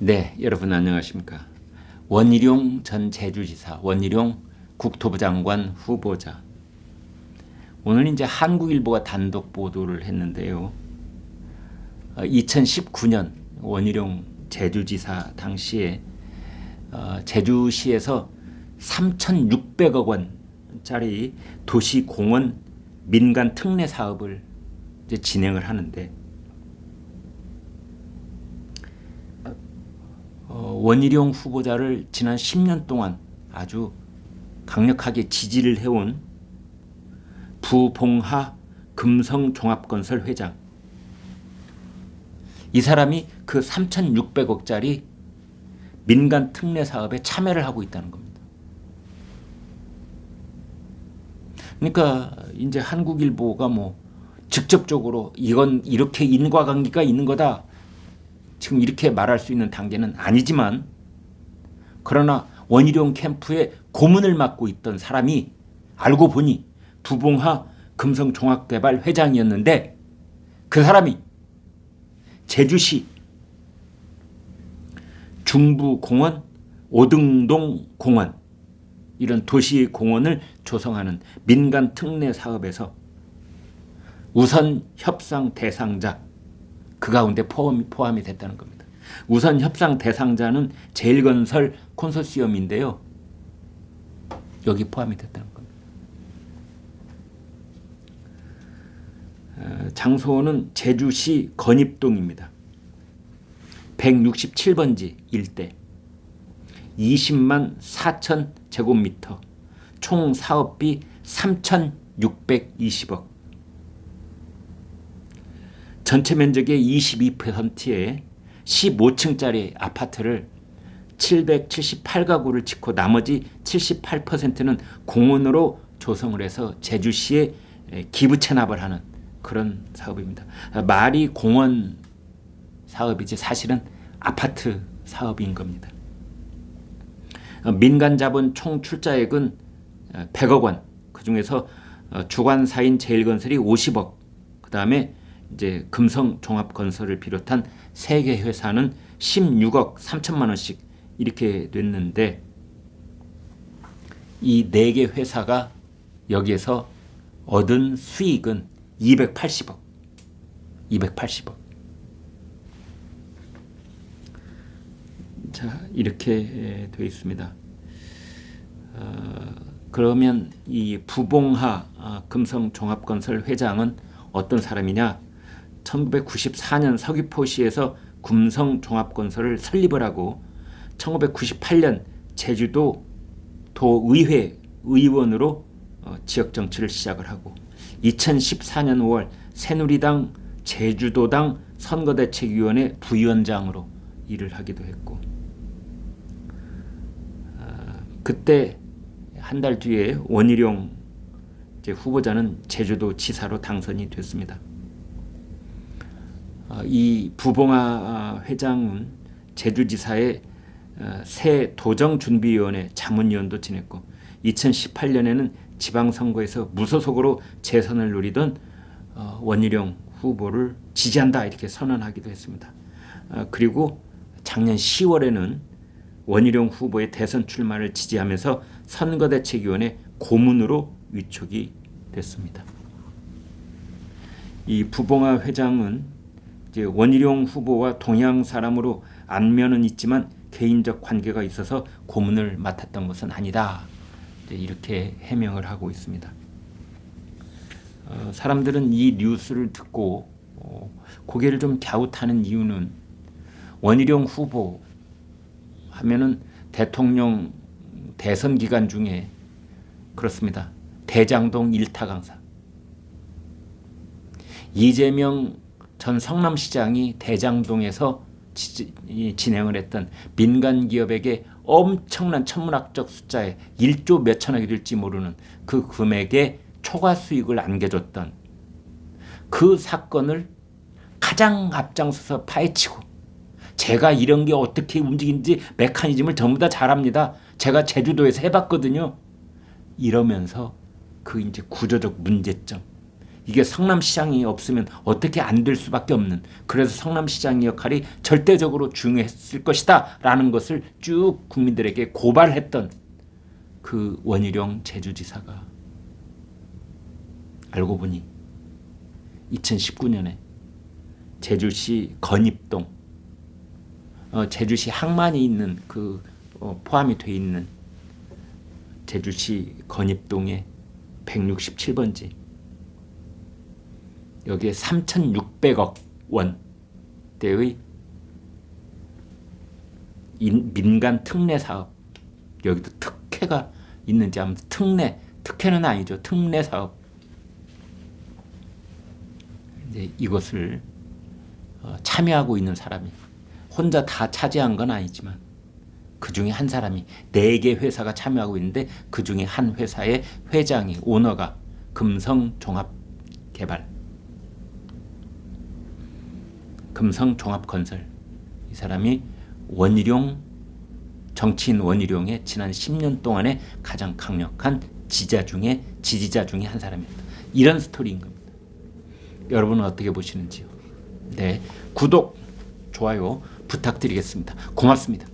네, 여러분 안녕하십니까? 원희룡 전 제주지사, 원희룡 국토부 장관 후보자. 오늘 이제 한국일보가 단독 보도를 했는데요. 2019년 원희룡 제주지사 당시에 어, 제주시에서 3,600억 원짜리 도시공원 민간 특례 사업을 진행을 하는데 어, 원희룡 후보자를 지난 10년 동안 아주 강력하게 지지를 해온 부봉하 금성종합건설 회장 이 사람이 그 3,600억짜리 민간 특례 사업에 참여를 하고 있다는 겁니다. 그러니까 이제 한국일보가 뭐 직접적으로 이건 이렇게 인과관계가 있는 거다. 지금 이렇게 말할 수 있는 단계는 아니지만 그러나 원희룡 캠프의 고문을 맡고 있던 사람이 알고 보니 부봉하 금성종합개발 회장이었는데 그 사람이 제주시 중부공원, 오등동 공원 이런 도시 공원을 조성하는 민간 특례 사업에서 우선 협상 대상자 그 가운데 포함, 포함이 됐다는 겁니다. 우선 협상 대상자는 제일건설 콘소시엄인데요. 여기 포함이 됐다는 겁니다. 어, 장소는 제주시 건입동입니다. 167번지 일대 20만 4천 제곱미터 총 사업비 3,620억 전체 면적의 22%에 15층짜리 아파트를 778가구를 짓고 나머지 78%는 공원으로 조성을 해서 제주시에 기부 체납을 하는 그런 사업입니다. 말이 공원 사업이지 사실은 아파트 사업인 겁니다. 민간 자본 총 출자액은 100억 원. 그 중에서 주관사인 제일건설이 50억. 그 다음에 이제 금성 종합건설을 비롯한 세 개 회사는 16억 3천만 원씩 이렇게 됐는데 이 네 개 회사가 여기에서 얻은 수익은 280억. 280억. 자 이렇게 되어 있습니다. 어, 그러면 이 부봉하 어, 금성종합건설 회장은 어떤 사람이냐? 1994년 서귀포시에서 금성종합건설을 설립을 하고 1998년 제주도 도의회 의원으로 어, 지역 정치를 시작을 하고 2014년 5월 새누리당 제주도당 선거대책위원회 부위원장으로 일을 하기도 했고 그때 한 달 뒤에 원희룡 후보자는 제주도 지사로 당선이 됐습니다. 어, 이 부봉아 회장은 제주지사의 어, 새 도정준비위원회 자문위원도 지냈고 2018년에는 지방선거에서 무소속으로 재선을 누리던 어, 원희룡 후보를 지지한다 이렇게 선언하기도 했습니다. 그리고 작년 10월에는 원희룡 후보의 대선 출마를 지지하면서 선거대책위원회 고문으로 위촉이 됐습니다. 이 부봉아 회장은 이제 원희룡 후보와 동양 사람으로 안면은 있지만 개인적 관계가 있어서 고문을 맡았던 것은 아니다. 이렇게 해명을 하고 있습니다. 어, 사람들은 이 뉴스를 듣고 어, 고개를 좀 갸웃하는 이유는 원희룡 후보 하면은 대통령 대선 기간 중에 그렇습니다. 대장동 일타 강사 이재명 전 성남시장이 대장동에서 지, 진행을 했던 민간 기업에게 엄청난 천문학적 숫자에 1조 몇천억이 될지 모르는 그 금액의 초과 수익을 안겨줬던 그 사건을 가장 앞장서서 파헤치고 제가 이런 게 어떻게 움직이는지 메커니즘을 전부 다 잘합니다. 제가 제주도에서 해봤거든요. 이러면서 그 이제 구조적 문제점 이게 성남시장이 없으면 어떻게 안 될 수밖에 없는 그래서 성남시장의 역할이 절대적으로 중요했을 것이다 라는 것을 쭉 국민들에게 고발했던 그 원희룡 제주지사가 알고 보니 2019년에 제주시 건입동 어, 제주시 항만이 있는 그 어, 포함이 돼 있는 제주시 건입동의 167번지 여기에 3,600억 원대의 인- 민간 특례 사업 여기도 특혜가 있는지 아무튼 특례 특혜는 아니죠. 특례 사업. 이제 이것을 어, 참여하고 있는 사람이 혼자 다 차지한 건 아니지만 그 중에 한 사람이 네 개 회사가 참여하고 있는데 그 중에 한 회사의 회장이 오너가 금성 종합 개발, 금성종합건설 이 사람이 원희룡 정치인 원희룡의 지난 10년 동안의 가장 강력한 지자 중에 지지자 중에 한 사람입니다. 이런 스토리인 겁니다. 여러분은 어떻게 보시는지요? 네, 구독, 좋아요 부탁드리겠습니다. 고맙습니다.